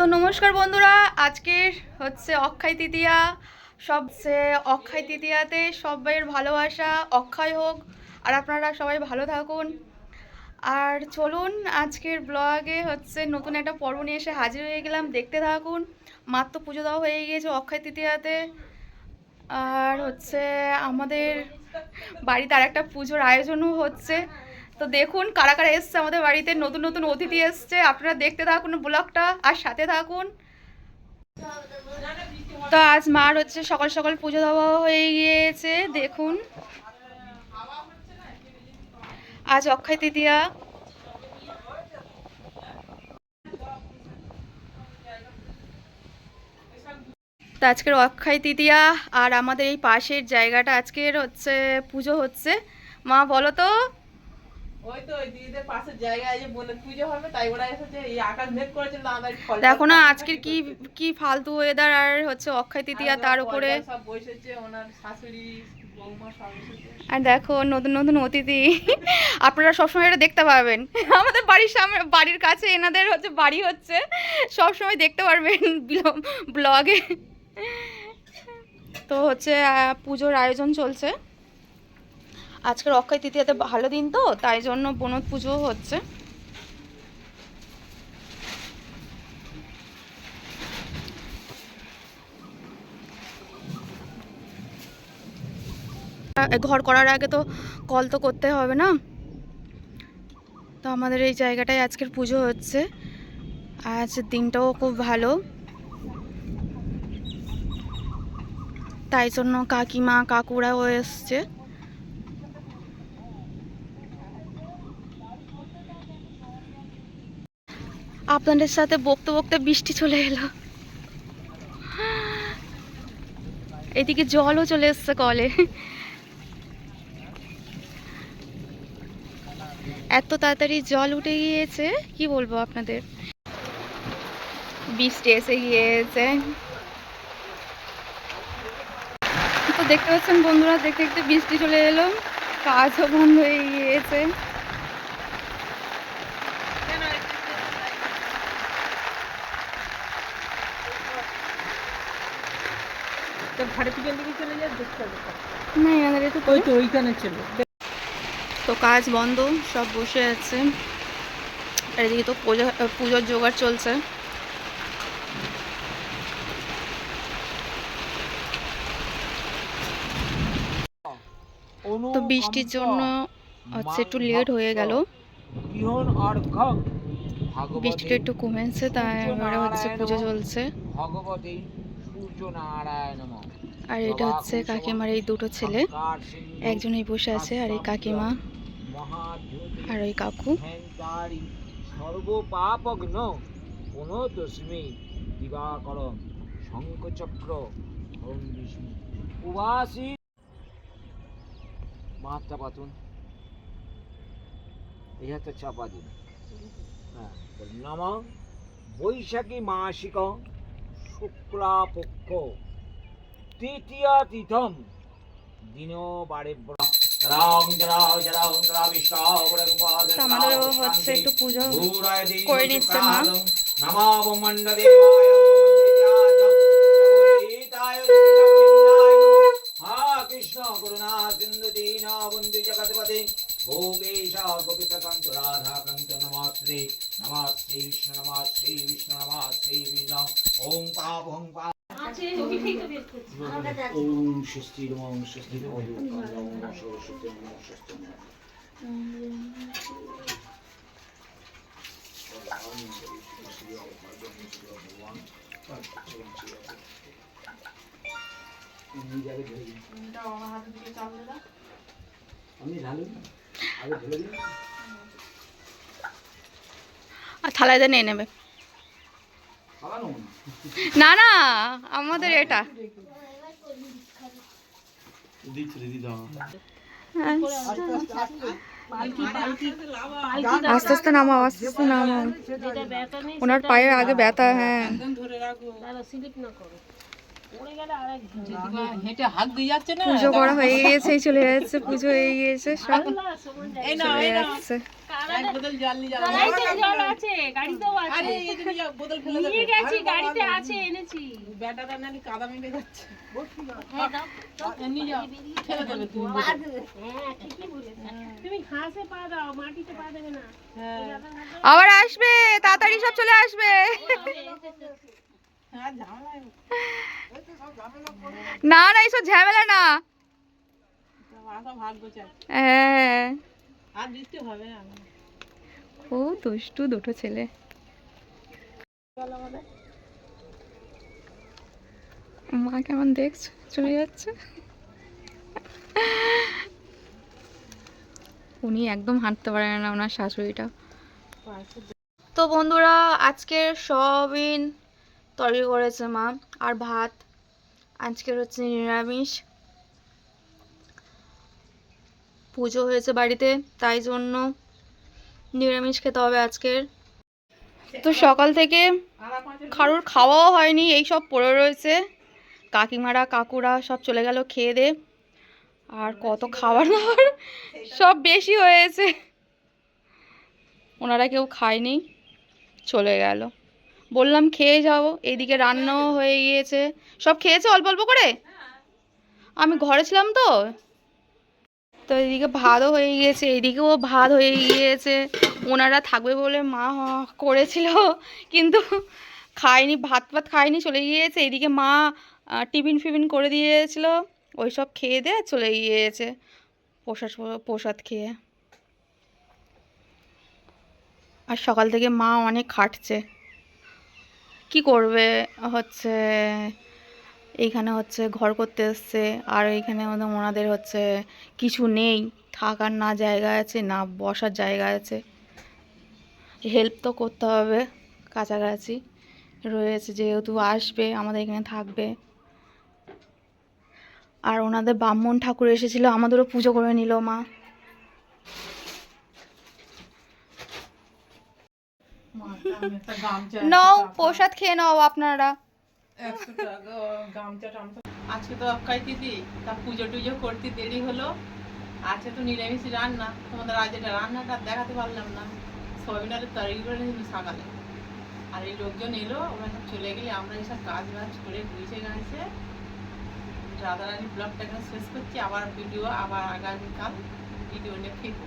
তো নমস্কার বন্ধুরা, আজকের হচ্ছে অক্ষয় তৃতীয়া। সবচেয়ে অক্ষয় তৃতীয়াতে সবাইয়ের ভালোবাসা, অক্ষয় হোক, আর আপনারা সবাই ভালো থাকুন। আর চলুন আজকের ব্লগে হচ্ছে নতুন একটা পর্ব নিয়ে এসে হাজির হয়ে গেলাম, দেখতে থাকুন। মাত্র পুজো দেওয়া হয়ে গিয়েছে অক্ষয় তৃতীয়াতে। আর হচ্ছে আমাদের বাড়িতে আর একটা পুজোর আয়োজনও হচ্ছে। তো দেখুন, কারা কারা এসছে আমাদের বাড়িতে? নতুন নতুন অতিথি এসছে। আপনারা দেখতে থাকুন ব্লগটা আর সাথে থাকুন। তো আজ মার হচ্ছে সকাল সকাল পুজো দেওয়া হয়ে গিয়েছে, দেখুন। আজ অক্ষয় তৃতীয়া। তো আজকের অক্ষয় তৃতীয়া আর আমাদের এই পাশের জায়গাটা আজকের হচ্ছে, পুজো হচ্ছে। মা, বলো তো। দেখো না আজকের কি কি ফালতু ওয়েদার আর হচ্ছে অক্ষয় তৃতীয়া তার উপরে? আর দেখো নতুন নতুন অতিথি। আপনারা সবসময় এটা দেখতে পাবেন আমাদের বাড়ির সামনে বাড়ির কাছে এনাদের হচ্ছে বাড়ি হচ্ছে। সবসময় দেখতে পারবেন ব্লগে তো হচ্ছে পুজোর আয়োজন চলছে। আজকের অক্ষয় তৃতীয়াতে ভালো দিন তো, তাই জন্য বনদ পুজো হচ্ছে। ঘর করার আগে তো কল তো করতে হবে না? তো আমাদের এই জায়গাটায় আজকের পুজো হচ্ছে। আজ দিনটাও খুব ভালো। তাই জন্য কাকিমা, কাকুরাও এসছে। আপনাদের সাথে বকতে বকতে বৃষ্টি চলে এলো। এদিকে জলও চলে এসছে কলে। এত তাড়াতাড়ি জল উঠে গিয়েছে, কি বলব আপনাদের? বৃষ্টি এসে গিয়েছে। তো দেখতে পাচ্ছেন বন্ধুরা, দেখতে দেখতে বৃষ্টি চলে এলো, কাজও বন্ধ হয়ে গিয়েছে। তো ঘরে পিছন দিকে চলে যায় দেখতে না এনাদের একটু ওই তো ওইখানে ছিল তো কাজ বন্ধ সব বসে আছে। আর এদিকে তো পুজো পুজোর জোগাড় চলছে। তো বৃষ্টির জন্য হচ্ছে একটু লেট হয়ে গেল। বৃষ্টিটা একটু কমেছে তাই এবারে হচ্ছে পুজো চলছে। ভগবতী সূর্য নারায়ণ আর এটা হচ্ছে কাকিমার এই দুটো ছেলে। একজন এই বসে আছে আর এই কাকিমা আর ওই কাকু। সর্বপাপগ্ন পুনতস্মি দিবাকরম শঙ্খচক্র ওম বিষ্ণু উবাসী। মাত্রা পাতুন। এই হাতে চাপা দিন। হ্যাঁ নম বৈশাখী মাসিক শুক্লাপক্ষ। তৃতীয়া তিথম দিন বারে আমাদেরও হচ্ছে একটু পুজো করে নিচ্ছে মা। কৃষ্ণ করুণা সিন্ধু দীন বন্ধু জগৎপতে ভূপেশ গোপিত কান্ত রাধা কান্ত নমস্তে নমস্তে বিষ্ণু নমস্তে বিষ্ণু নমস্তে বিষ্ণু ওম পাপ ওম পাপ ওম স্বস্তি ওম স্বস্তি ওম সরস্বতী ওম স্বস্তি আমি ঢালু আগে ঢেলে দিন আর থালায় নিয়ে নেবে না না আমাদের এটা। আস্তে আস্তে নামাও আস্তে আস্তে নামাও। ওনার পায়ে আগে ব্যথা হ্যাঁ। পুজো করা হয়ে গিয়েছে চলে যাচ্ছে পুজো হয়ে গিয়েছে সব চলে যাচ্ছে। হ্যাঁ হ্যাঁ ঠিকই বলেছ। তুমি ঘাসে পা দাও মাটিতে পা দেবে না। হ্যাঁ। আবার আসবে তাড়াতাড়ি সব চলে আসবে। না না এইসব ঝামেলা না। হ্যাঁ। ও দুটো ছেলে। মা কেমন দেখছ? চলে যাচ্ছে? উনি একদম হাঁটতে পারেন না, ওনার শাশুড়িটা। তো বন্ধুরা, আজকের সবিন তৈরি করেছে মা। আর ভাত, আজকের হচ্ছে নিরামিষ। পুজো হয়েছে বাড়িতে, তাই জন্য নিরামিষ খেতে হবে আজকের। তো সকাল থেকে কারোর খাওয়াও হয়নি, এই সব পড়ে রয়েছে। কাকিমারা, কাকুরা সব চলে গেল খেয়ে দে। আর কত খাবার দাবার, সব বেশি হয়েছে। ওনারা কেউ খায়নি, চলে গেল। বললাম খেয়ে যাও এইদিকে রান্নাও হয়ে গিয়েছে। সব খেয়েছে অল্প অল্প করে? আমি ঘরে ছিলাম তো। তো এদিকে ভাতও হয়ে গিয়েছে এদিকেও ভাত হয়ে গিয়েছে। ওনারা থাকবে বলে মা করেছিল কিন্তু খায়নি ভাত ভাত খায়নি চলে গিয়েছে। এদিকে মা টিফিন ফিফিন করে দিয়েছিল ওই সব খেয়ে দিয়ে চলে গিয়েছে প্রসাদ প্রসাদ খেয়ে। আর সকাল থেকে মা অনেক খাটছে। কি করবে? হচ্ছে এইখানে হচ্ছে ঘর করতে এসছে। আর এইখানে ওনাদের হচ্ছে কিছু নেই। থাকার না জায়গা আছে, না বসার জায়গা আছে। হেল্প তো করতে হবে কাছাকাছি। রয়েছে যেহেতু আসবে, আমাদের এখানে থাকবে। আর ওনাদের ব্রাহ্মণ ঠাকুর এসেছিল, আমাদেরও পুজো করে নিল মা একটা গামছা নাও প্রসাদ খেয়ে নাও আপনারা। আজকে তো অক্ষয় দিদি তা পুজো টুজো করতে দেরি হলো। আছে তো নিরামিষ রান্না তোমাদের আজ এটা রান্নাটা দেখাতে পারলাম না। সবিনারের তৈরি করে নিয়েছিল সকালে। আর এই লোকজন এলো ওরা সব চলে গেলে আমরা এইসব কাজ বাজ করে গুছিয়ে গেছে। রাধারানী ব্লগটা এখানে শেষ করছি আবার ভিডিও আবার আগামীকাল ভিডিও নিয়ে ফিরবো